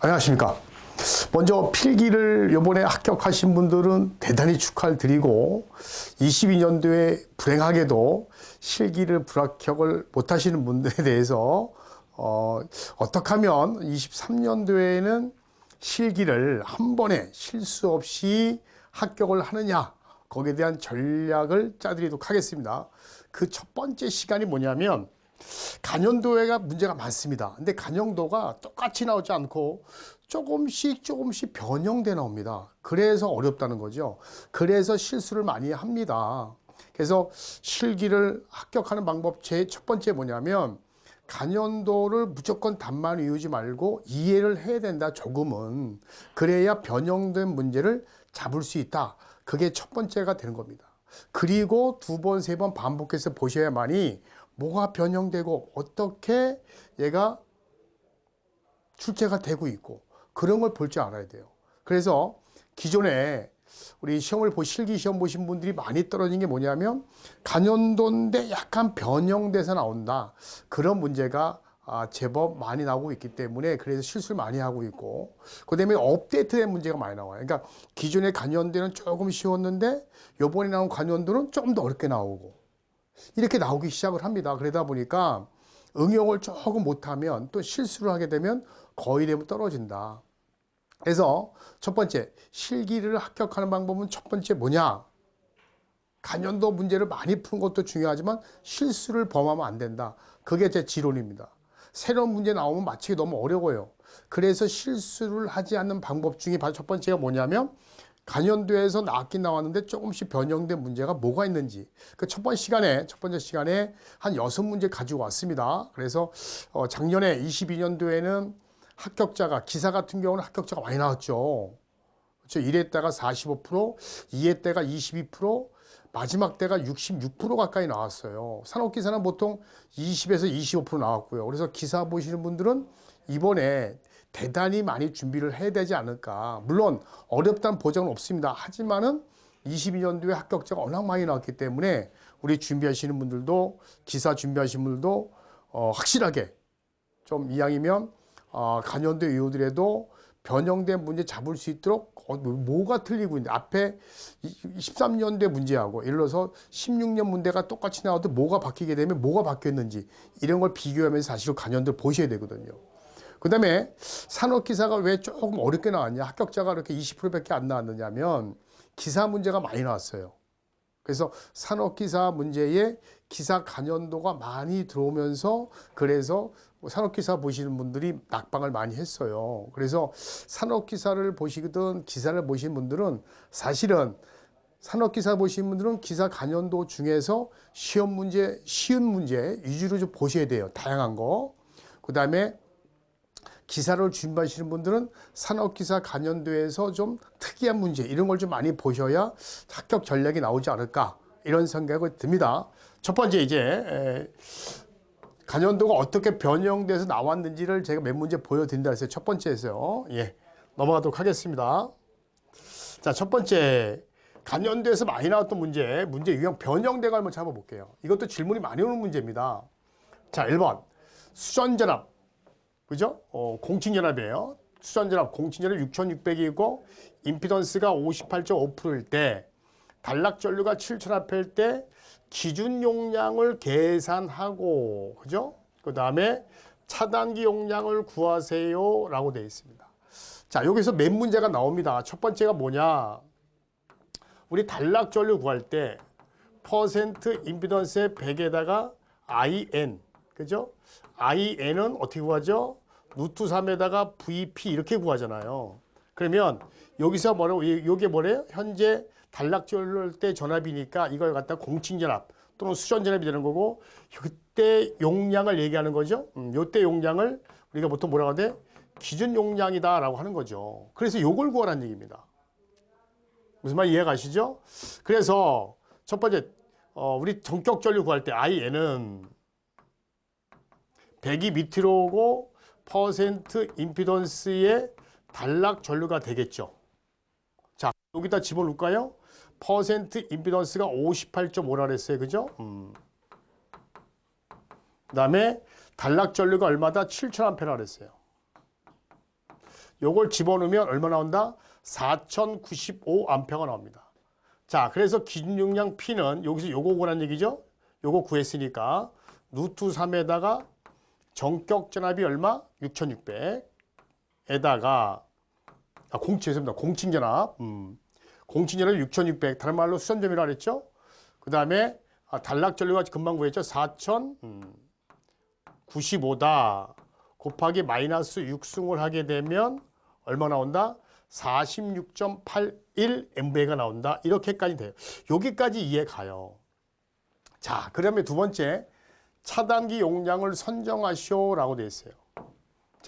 안녕하십니까. 먼저 필기를 요번에 합격하신 분들은 대단히 축하를 드리고 22년도에 불행하게도 실기를 불합격을 못 하시는 분들에 대해서 어, 어떻게 하면 23년도에는 실기를 한 번에 실수 없이 합격을 하느냐 거기에 대한 전략을 짜드리도록 하겠습니다. 그 첫 번째 시간이 뭐냐면 간연도회가 문제가 많습니다. 근데 간영도가 똑같이 나오지 않고 조금씩 조금씩 변형돼 나옵니다. 그래서 어렵다는 거죠. 그래서 실수를 많이 합니다. 그래서 실기를 합격하는 방법 제 첫 번째 뭐냐면 간연도를 무조건 답만 외우지 말고 이해를 해야 된다 조금은 그래야 변형된 문제를 잡을 수 있다 그게 첫 번째가 되는 겁니다 그리고 두 번 세 번 반복해서 보셔야만이 뭐가 변형되고 어떻게 얘가 출제가 되고 있고 그런 걸 볼 줄 알아야 돼요 그래서 기존에 우리 시험을 보 실기 시험 보신 분들이 많이 떨어진 게 뭐냐면 간연도인데 약간 변형돼서 나온다 그런 문제가 아, 제법 많이 나오고 있기 때문에 그래서 실수를 많이 하고 있고 그다음에 업데이트된 문제가 많이 나와요. 그러니까 기존의 간연도는 조금 쉬웠는데 요번에 나온 간연도는 조금 더 어렵게 나오고 이렇게 나오기 시작을 합니다. 그러다 보니까 응용을 조금 못하면 또 실수를 하게 되면 거의 대부분 떨어진다. 그래서 첫 번째 실기를 합격하는 방법은 첫 번째 뭐냐? 간연도 문제를 많이 푸는 것도 중요하지만 실수를 범하면 안 된다. 그게 제 지론입니다. 새로운 문제 나오면 맞히기 너무 어려워요. 그래서 실수를 하지 않는 방법 중에 바로 첫 번째가 뭐냐면 간연도에서 나왔긴 나왔는데 조금씩 변형된 문제가 뭐가 있는지 그 첫 번째 시간에 첫 번째 시간에 한 여섯 문제 가지고 왔습니다. 그래서 어 작년에 22년도에는 합격자가 기사 같은 경우는 합격자가 많이 나왔죠. 그렇죠. 1회 때가 45%, 2회 때가 22%, 마지막 때가 66% 가까이 나왔어요. 산업기사는 보통 20에서 25% 나왔고요. 그래서 기사 보시는 분들은 이번에 대단히 많이 준비를 해야 되지 않을까. 물론 어렵다는 보장은 없습니다. 하지만은 22년도에 합격자가 워낙 많이 나왔기 때문에 우리 준비하시는 분들도 기사 준비하시는 분들도 어, 확실하게 좀 이왕이면 어, 간연도 이후들에도 변형된 문제 잡을 수 있도록 어, 뭐가 틀리고 있는데 앞에 13년대 문제하고 예를 들어서 16년 문제가 똑같이 나와도 뭐가 바뀌게 되면 뭐가 바뀌었는지 이런 걸 비교하면서 사실 간연들 보셔야 되거든요. 그 다음에 산업기사가 왜 조금 어렵게 나왔냐 합격자가 이렇게 20%밖에 안 나왔느냐면 기사 문제가 많이 나왔어요. 그래서 산업기사 문제에 기사 간연도가 많이 들어오면서 그래서 산업기사 보시는 분들이 낙방을 많이 했어요. 그래서 산업기사를 보시든 기사를 보시는 분들은 사실은 산업기사 보시는 분들은 기사 간연도 중에서 시험 문제, 쉬운 문제 위주로 좀 보셔야 돼요. 다양한 거. 그 다음에 기사를 준비하시는 분들은 산업기사 간연도에서 좀 특이한 문제 이런 걸 좀 많이 보셔야 합격 전략이 나오지 않을까 이런 생각이 듭니다. 첫 번째 이제 간연도가 어떻게 변형돼서 나왔는지를 제가 몇 문제 보여드린다 했어요. 첫 번째에서요. 예, 넘어가도록 하겠습니다. 자, 첫 번째 간연도에서 많이 나왔던 문제, 문제 유형 변형된 걸 한번 잡아볼게요. 이것도 질문이 많이 오는 문제입니다. 자, 1번 수전전압 그죠? 어, 공칭전압이에요. 수전전압 공칭전압 6600이고 임피던스가 58.5%일 때 단락전류가 7000A일 때 기준 용량을 계산하고 그죠? 그 다음에 차단기 용량을 구하세요 라고 되어 있습니다. 자 여기서 몇 문제가 나옵니다. 첫 번째가 뭐냐 우리 단락전류 구할 때 퍼센트 임피던스의 100에다가 IN 그죠? IN은 어떻게 구하죠? 루트 3에다가 VP 이렇게 구하잖아요. 그러면 여기서 뭐라고 이게 뭐래요? 현재 단락전을 때 전압이니까 이걸 갖다 공칭전압 또는 수전전압이 되는 거고 그때 용량을 얘기하는 거죠. 음, 요때 용량을 우리가 보통 뭐라고 하는데 기준 용량이다라고 하는 거죠. 그래서 요걸 구하라는 얘기입니다. 무슨 말 이해 가시죠? 그래서 첫 번째 어, 우리 전격 전류 구할 때 IN은 100이 밑으로 오고 퍼센트 임피던스의 단락 전류가 되겠죠. 자, 여기다 집어넣을까요? 퍼센트 임피던스가 58.5라 그랬어요. 그죠? 음. 그 다음에 단락 전류가 얼마다? 7,000A라 그랬어요. 요걸 집어넣으면 얼마 나온다? 4095 암페어가 나옵니다. 자, 그래서 기준 용량 P는 여기서 요거 구하는 얘기죠? 요거 구했으니까 루트 3에다가 정격 전압이 얼마? 6600에다가 아, 공, 죄송합니다. 공칭 전압. 음. 공칭 전압이 6600. 다른 말로 수선점이라고 그랬죠? 그 다음에 아, 단락 전류가 금방 구했죠? 4095다. 곱하기 마이너스 6승을 하게 되면 얼마 나온다? 46.81 MV가 나온다. 이렇게까지 돼요. 여기까지 이해 가요. 자, 그러면 두 번째 차단기 용량을 선정하시오라고 돼 있어요.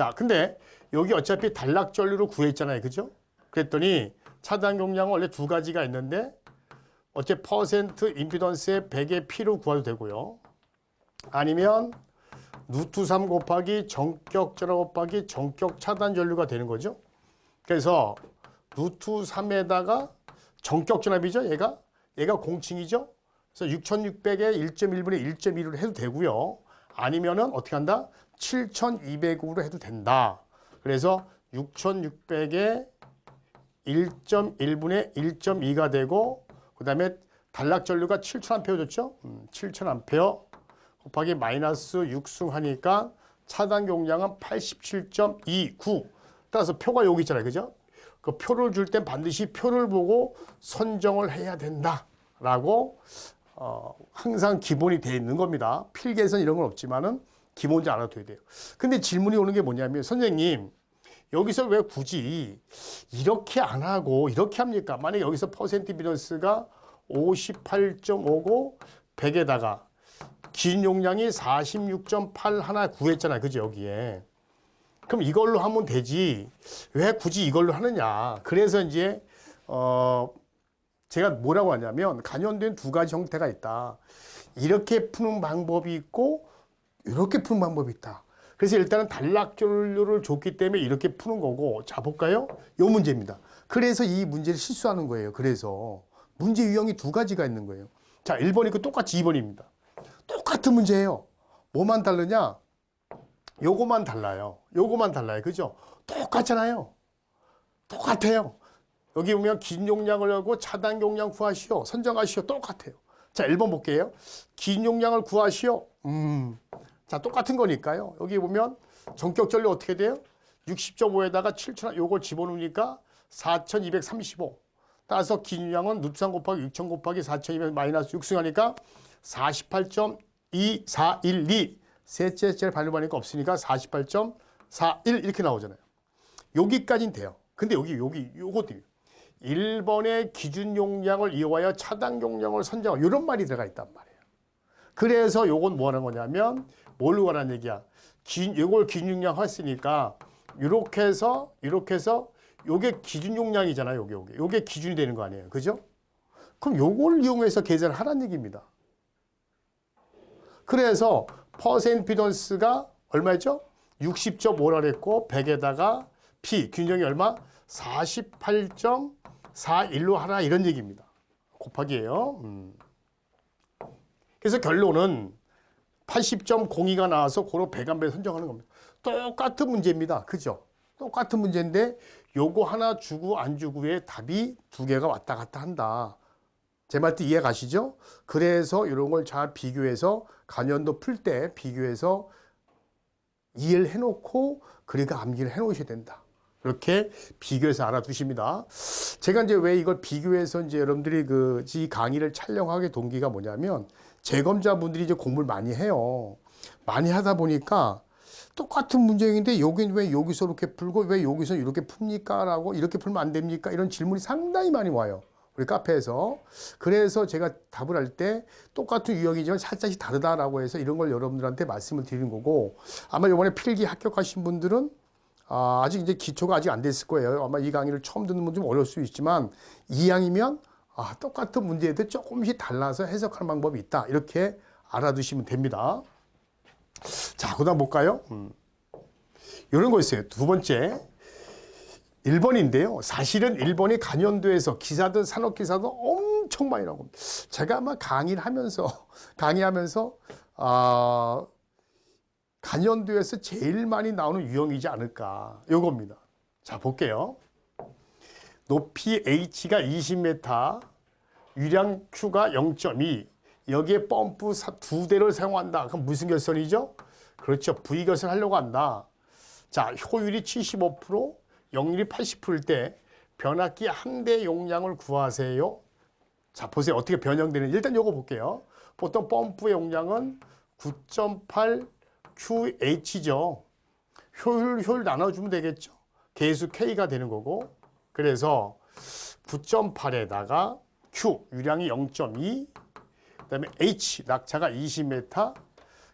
자, 근데 여기 어차피 단락 전류로 구했잖아요. 그죠? 그랬더니 차단 용량은 원래 두 가지가 있는데 어째 퍼센트 임피던스의 100의 P로 구해도 되고요. 아니면 루트 3 곱하기 정격 전압 곱하기 정격 차단 전류가 되는 거죠. 그래서 루트 3에다가 정격 전압이죠. 얘가 얘가 공칭이죠. 그래서 6600에 1.1분의 1.1로 해도 되고요. 아니면은 어떻게 한다? 7200으로 해도 된다. 그래서 6600에 1.1분의 1.2가 되고 그 다음에 단락 전류가 7000A 줬죠? 음, 7000A 곱하기 마이너스 6승 하니까 차단 용량은 87.29. 따라서 표가 여기 있잖아요. 그죠? 그 표를 줄 땐 반드시 표를 보고 선정을 해야 된다라고 어, 항상 기본이 돼 있는 겁니다. 필기에서는 이런 건 없지만은 기본지 알아둬야 돼요. 근데 질문이 오는 게 뭐냐면 선생님 여기서 왜 굳이 이렇게 안 하고 이렇게 합니까? 만약 여기서 퍼센트 비너스가 58.5고 100에다가 긴 용량이 46.8 하나 구했잖아요. 그죠? 여기에. 그럼 이걸로 하면 되지. 왜 굳이 이걸로 하느냐. 그래서 이제, 어, 제가 뭐라고 하냐면, 간연된 두 가지 형태가 있다. 이렇게 푸는 방법이 있고, 이렇게 푸는 방법이 있다. 그래서 일단은 단락전류를 줬기 때문에 이렇게 푸는 거고, 자, 볼까요? 요 문제입니다. 그래서 이 문제를 실수하는 거예요. 그래서. 문제 유형이 두 가지가 있는 거예요. 자, 1번 있고 똑같이 2번입니다. 똑같은 문제예요. 뭐만 다르냐? 요거만 달라요. 요거만 달라요. 그죠? 똑같잖아요. 똑같아요. 여기 보면 긴 용량을 하고 차단 용량 구하시오. 선정하시오. 똑같아요. 자, 1번 볼게요. 긴 용량을 구하시오. 음. 자, 똑같은 거니까요. 여기 보면 전격 전류 어떻게 돼요? 60.5에다가 7,000, 요걸 집어넣으니까 4,235. 따라서 긴 용량은 루트상 곱하기 6,000 곱하기 4,200 마이너스 6승하니까 48.2412. 셋째 째를 발음하니까 없으니까 48.41 이렇게 나오잖아요. 여기까지는 돼요. 근데 여기, 여기, 요것도 1번의 기준 용량을 이용하여 차단 용량을 선정하고 이런 말이 들어가 있단 말이에요. 그래서 요건 뭐 하는 거냐면 뭘로 가라는 얘기야. 기, 요걸 기준 용량 했으니까 이렇게 해서, 이렇게 해서 요게 기준 용량이잖아요. 요게, 요게. 요게 기준이 되는 거 아니에요. 그죠? 그럼 요걸 이용해서 계산을 하라는 얘기입니다. 그래서 퍼센트 비던스가 얼마였죠? 60.5라 그랬고 100에다가 P 균형이 얼마? 48.41로 하라 이런 얘기입니다. 곱하기예요. 음. 그래서 결론은 80.02가 나와서 고로 100암배 선정하는 겁니다. 똑같은 문제입니다. 그죠? 똑같은 문제인데 요거 하나 주고 안 주고의 답이 두 개가 왔다 갔다 한다. 제 말도 이해 가시죠? 그래서 이런 걸 잘 비교해서 간연도 풀 때 비교해서 이해를 해놓고 그러니까 암기를 해놓으셔야 된다. 이렇게 비교해서 알아두십니다. 제가 이제 왜 이걸 비교해서 이제 여러분들이 그 이 강의를 촬영하게 동기가 뭐냐면 재검자분들이 이제 공부를 많이 해요. 많이 하다 보니까 똑같은 문제인데 여긴 왜 여기서 이렇게 풀고 왜 여기서 이렇게 풉니까? 라고 이렇게 풀면 안 됩니까? 이런 질문이 상당히 많이 와요. 우리 카페에서. 그래서 제가 답을 할 때 똑같은 유형이지만 살짝씩 다르다라고 해서 이런 걸 여러분들한테 말씀을 드리는 거고 아마 이번에 필기 합격하신 분들은 아, 아직 이제 기초가 아직 안 됐을 거예요. 아마 이 강의를 처음 듣는 분 좀 어려울 수 있지만 이양이면 아, 똑같은 문제에도 조금씩 달라서 해석하는 방법이 있다. 이렇게 알아두시면 됩니다. 자, 그 다음 볼까요? 음. 이런 거 있어요. 두 번째. 1번인데요. 사실은 1번이 간연도에서 기사든 산업기사든 엄청 많이 나옵니다. 제가 아마 강의를 하면서, 강의하면서, 아, 간연도에서 제일 많이 나오는 유형이지 않을까. 요겁니다. 자, 볼게요. 높이 H가 20m, 유량 Q가 0.2. 여기에 펌프 사- 두 대를 사용한다. 그럼 무슨 결선이죠? 그렇죠. V 결선 하려고 한다. 자, 효율이 75%, 역률이 80%일 때 변압기 한 대 용량을 구하세요. 자, 보세요. 어떻게 변형되는지. 일단 요거 볼게요. 보통 펌프의 용량은 9.8 QH죠. 효율, 효율 나눠주면 되겠죠. 계수 K가 되는 거고. 그래서 9.8에다가 Q, 유량이 0.2, 그 다음에 H, 낙차가 20m,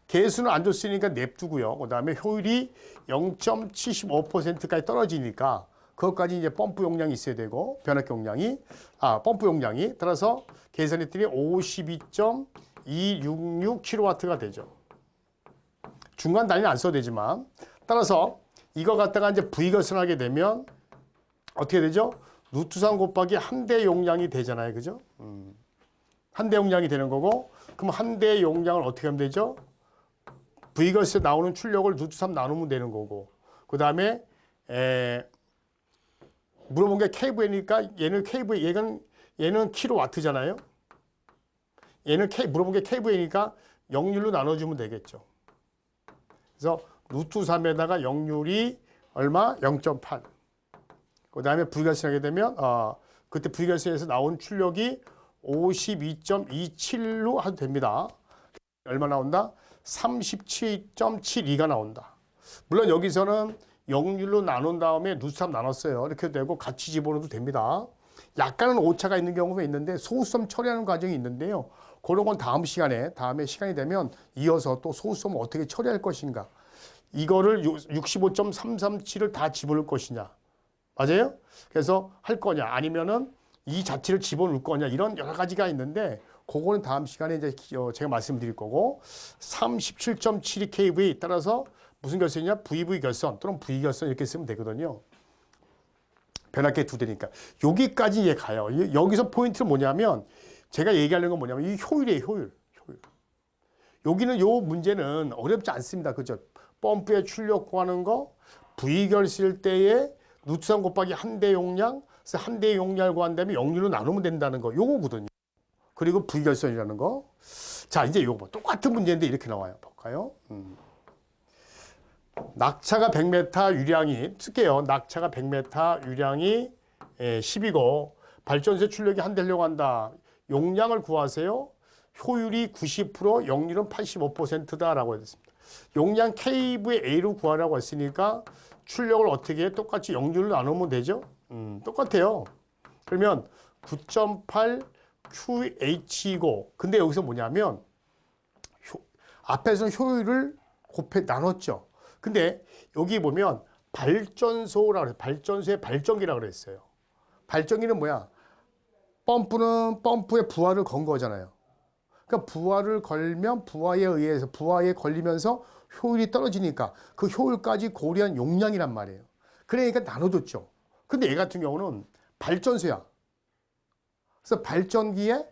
개수는 안 줬으니까 냅두고요. 그 다음에 효율이 0.75%까지 떨어지니까 그것까지 이제 펌프 용량이 있어야 되고 변압기 용량이 아 펌프 용량이 따라서 계산했더니 52.266kW가 되죠. 중간 단위는 안 써도 되지만 따라서 이거 갖다가 이제 V 결선하게 되면 어떻게 되죠? 루트 3 곱하기 한 대 용량이 되잖아요. 그죠? 한대 용량이 되는 거고 그럼 한 대 용량을 어떻게 하면 되죠? V걸스에 나오는 출력을 루트 3 나누면 되는 거고 그 다음에 물어본 게 KV니까 얘는 KV 얘는 얘는 킬로와트잖아요. 얘는 K 물어본 게 KV니까 역률로 나눠주면 되겠죠. 그래서 루트 3에다가 역률이 얼마? 0.8. 그 다음에 불결선하게 되면 어, 그때 불결선에서 나온 출력이 52.27로 해도 됩니다. 얼마 나온다? 37.72가 나온다. 물론 여기서는 역률로 나눈 다음에 루트3 나눴어요. 이렇게 되고 같이 집어넣어도 됩니다. 약간은 오차가 있는 경우가 있는데 소수점 처리하는 과정이 있는데요. 그런 건 다음 시간에 다음에 시간이 되면 이어서 또 소수점을 어떻게 처리할 것인가. 이거를 65.337을 다 집어넣을 것이냐. 맞아요? 그래서 할 거냐 아니면은 이 자체를 집어넣을 거냐 이런 여러 가지가 있는데 그거는 다음 시간에 이제 기- 어, 제가 말씀드릴 거고 37.72 kV 따라서 무슨 결선이냐 VV 결선 또는 V 결선 이렇게 쓰면 되거든요. 변압기 두 대니까 여기까지 이해 가요. 이- 여기서 포인트는 뭐냐면 제가 얘기하려는 건 뭐냐면 이 효율이에요 효율. 효율. 여기는 요 문제는 어렵지 않습니다. 그죠? 펌프의 출력 구하는 거, V결실 때에 루트상 곱하기 한 대 용량, 그래서 한 대 용량을 구한 다음에 역률로 나누면 된다는 거, 요거거든요. 그리고 V결선이라는 거. 자, 이제 요거 뭐 똑같은 문제인데 이렇게 나와요. 볼까요? 음. 낙차가 100m 유량이, 쓸게요. 낙차가 100m 유량이 10이고, 발전소 출력이 한 대려고 한다. 용량을 구하세요. 효율이 90%, 역률은 85%다라고 했습니다. 용량 KV의 A로 구하라고 했으니까 출력을 어떻게 해? 똑같이 역률로 나누면 되죠? 음, 똑같아요. 그러면 9.8 QH이고, 근데 여기서 뭐냐면, 효, 앞에서는 효율을 곱해 나눴죠. 근데 여기 보면 발전소라 그래요. 발전소의 발전기라 그랬어요. 발전기는 뭐야? 펌프는 펌프에 부하를 건 거잖아요. 그러니까 부하를 걸면 부하에 의해서 부하에 걸리면서 효율이 떨어지니까 그 효율까지 고려한 용량이란 말이에요. 그러니까 나눠줬죠. 근데 얘 같은 경우는 발전소야. 그래서 발전기에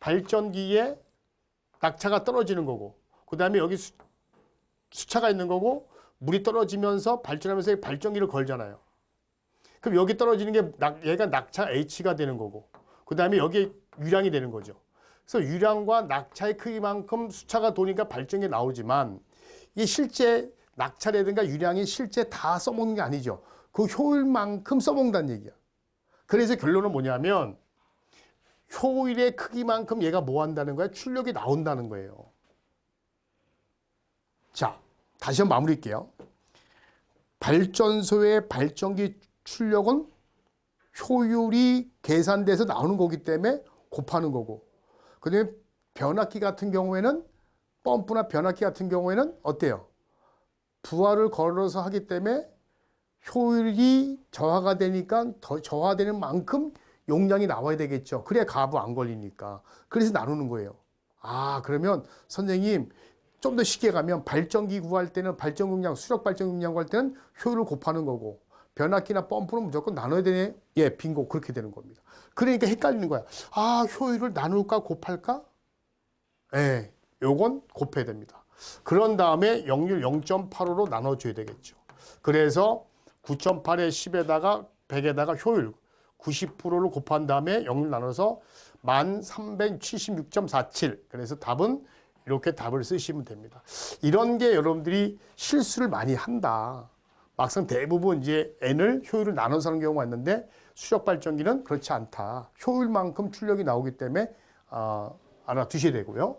발전기에 낙차가 떨어지는 거고 그 다음에 여기 수, 수차가 있는 거고 물이 떨어지면서 발전하면서 발전기를 걸잖아요. 그럼 여기 떨어지는 게 낙, 얘가 낙차 H가 되는 거고 그 다음에 여기 유량이 되는 거죠. 그래서 유량과 낙차의 크기만큼 수차가 도니까 발전기 나오지만 이 실제 낙차라든가 유량이 실제 다 써먹는 게 아니죠. 그 효율만큼 써먹는다는 얘기야. 그래서 결론은 뭐냐면 효율의 크기만큼 얘가 뭐 한다는 거야? 출력이 나온다는 거예요. 자, 다시 한번 마무리할게요. 발전소의 발전기 출력은 효율이 계산돼서 나오는 거기 때문에 곱하는 거고 그다음에 변압기 같은 경우에는 펌프나 변압기 같은 경우에는 어때요? 부하를 걸어서 하기 때문에 효율이 저하가 되니까 더 저하되는 만큼 용량이 나와야 되겠죠. 그래야 가부 안 걸리니까. 그래서 나누는 거예요. 아, 그러면 선생님 좀 더 쉽게 가면 발전기 구할 때는 발전 용량, 수력 발전 용량 구할 때는 효율을 곱하는 거고 변압기나 펌프는 무조건 나눠야 되네. 예, 빙고 그렇게 되는 겁니다. 그러니까 헷갈리는 거야. 아, 효율을 나눌까 곱할까? 예, 요건 곱해야 됩니다. 그런 다음에 역률 0.85로 나눠줘야 되겠죠. 그래서 9.8에 10에다가 100에다가 효율 90%를 곱한 다음에 0을 나눠서 1376.47. 그래서 답은 이렇게 답을 쓰시면 됩니다. 이런 게 여러분들이 실수를 많이 한다. 막상 대부분 이제 n을 효율을 나눠서 하는 경우가 있는데 수력 발전기는 그렇지 않다. 효율만큼 출력이 나오기 때문에 어, 알아두셔야 되고요.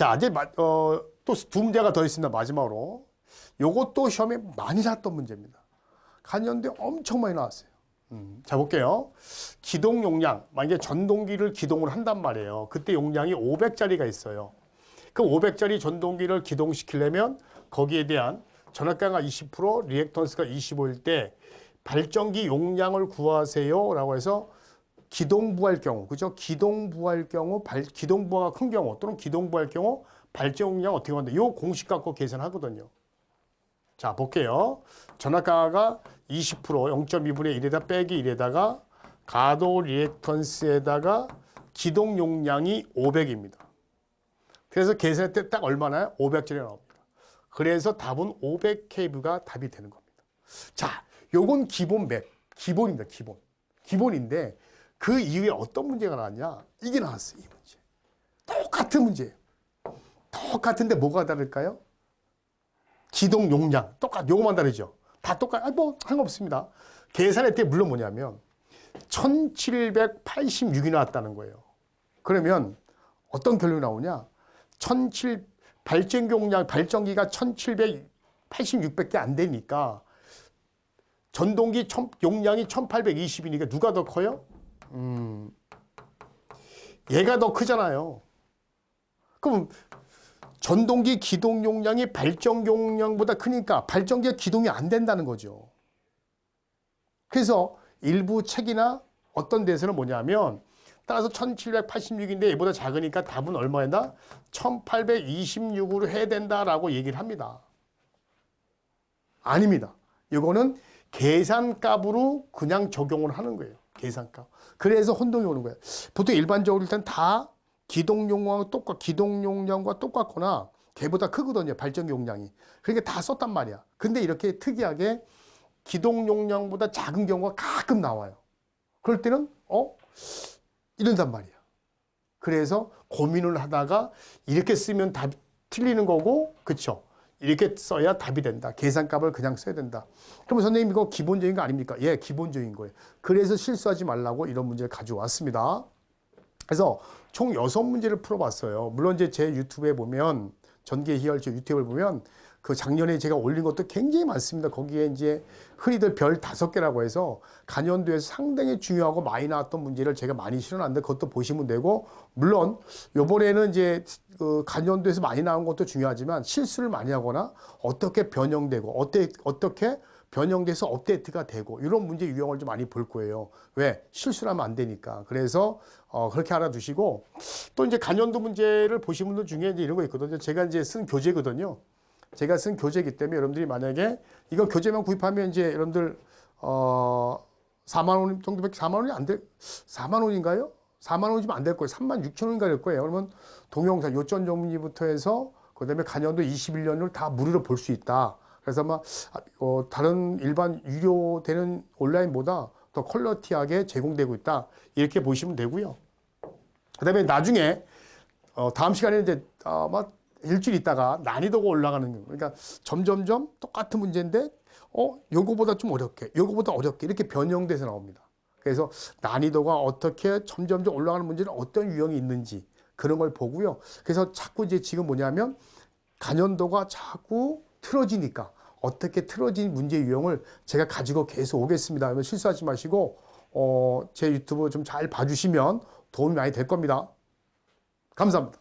자, 이제 어, 또 두 문제가 더 있습니다. 마지막으로. 요것도 시험에 많이 났던 문제입니다. 간연대 엄청 많이 나왔어요. 음, 자, 볼게요. 기동 용량. 만약에 전동기를 기동을 한단 말이에요. 그때 용량이 500짜리가 있어요. 그 500짜리 전동기를 기동시키려면 거기에 대한 전압가가 20%, 리액턴스가 25일 때 발전기 용량을 구하세요. 라고 해서 기동부할 경우, 그죠? 기동부할 경우, 발, 기동부하가 큰 경우 또는 기동부할 경우 발전 용량 어떻게 하는데 요 공식 갖고 계산하거든요. 자, 볼게요. 전압가가 20% 0.2분의 1에다 빼기 1에다가 가도 리액턴스에다가 기동 용량이 500입니다. 그래서 계산할 때 딱 얼마나요? 500짜리 나옵니다. 그래서 답은 500kV가 답이 되는 겁니다. 자, 요건 기본 맵, 기본입니다. 기본. 기본인데 그 이후에 어떤 문제가 나왔냐? 이게 나왔어요. 이 문제. 똑같은 문제예요. 똑같은데 뭐가 다를까요? 기동 용량 똑같 요거만 다르죠. 다 똑같 아니 뭐 상관없습니다. 계산할 때 물론 뭐냐면 1786이 나왔다는 거예요. 그러면 어떤 결론이 나오냐? 17 발전기 용량 발전기가 1786밖에 안 되니까 전동기 천, 용량이 1820이니까 누가 더 커요? 음. 얘가 더 크잖아요. 그럼 전동기 기동 용량이 발전 용량보다 크니까 발전기가 기동이 안 된다는 거죠. 그래서 일부 책이나 어떤 데서는 뭐냐면 따라서 1786인데 얘보다 작으니까 답은 얼마였나? 1826으로 해야 된다라고 얘기를 합니다. 아닙니다. 이거는 계산값으로 그냥 적용을 하는 거예요. 계산값. 그래서 혼동이 오는 거예요. 보통 일반적으로 일단 다 기동 용량과 똑같 기동 용량과 똑같거나 걔보다 크거든요. 발전기 용량이. 그러니까 다 썼단 말이야. 근데 이렇게 특이하게 기동 용량보다 작은 경우가 가끔 나와요. 그럴 때는 어 이런단 말이야. 그래서 고민을 하다가 이렇게 쓰면 답 틀리는 거고, 그쵸? 이렇게 써야 답이 된다. 계산값을 그냥 써야 된다. 그러면 선생님 이거 기본적인 거 아닙니까? 예, 기본적인 거예요. 그래서 실수하지 말라고 이런 문제를 가져왔습니다. 그래서 총 여섯 문제를 풀어봤어요. 물론 이제 제 유튜브에 보면 전개 희열 제 유튜브를 보면 그 작년에 제가 올린 것도 굉장히 많습니다. 거기에 이제 흔히들 별 다섯 개라고 해서 간연도에서 상당히 중요하고 많이 나왔던 문제를 제가 많이 실어놨는데 그것도 보시면 되고 물론 요번에는 이제 그 간연도에서 많이 나온 것도 중요하지만 실수를 많이 하거나 어떻게 변형되고 어때 어떻게 변형돼서 업데이트가 되고 이런 문제 유형을 좀 많이 볼 거예요. 왜 실수를 하면 안 되니까. 그래서 어 그렇게 알아두시고 또 이제 간연도 문제를 보신 분들 중에 이제 이런 거 있거든요. 제가 이제 쓴 교재거든요. 제가 쓴 교재이기 때문에 여러분들이 만약에 이거 교재만 구입하면 이제 여러분들 어 4만 원 정도밖에 4만 원이 안 될, 4만 원인가요? 4만 원이면 안 될 거예요. 3만 6천 원인가 될 거예요. 그러면 동영상 요점 전문의부터 해서 그다음에 간연도 21년을 다 무료로 볼 수 있다. 그래서 아마 어, 다른 일반 유료 되는 온라인보다 더 퀄러티하게 제공되고 있다. 이렇게 보시면 되고요. 그다음에 나중에 어, 다음 시간에 이제 아마 일주일 있다가 난이도가 올라가는 거. 그러니까 점점점 똑같은 문제인데 어 요거보다 좀 어렵게, 요거보다 어렵게 이렇게 변형돼서 나옵니다. 그래서 난이도가 어떻게 점점점 올라가는 문제는 어떤 유형이 있는지 그런 걸 보고요. 그래서 자꾸 이제 지금 뭐냐면 간연도가 자꾸 틀어지니까 어떻게 틀어진 문제 유형을 제가 가지고 계속 오겠습니다. 그러면 실수하지 마시고 어, 제 유튜브 좀 잘 봐주시면 도움이 많이 될 겁니다. 감사합니다.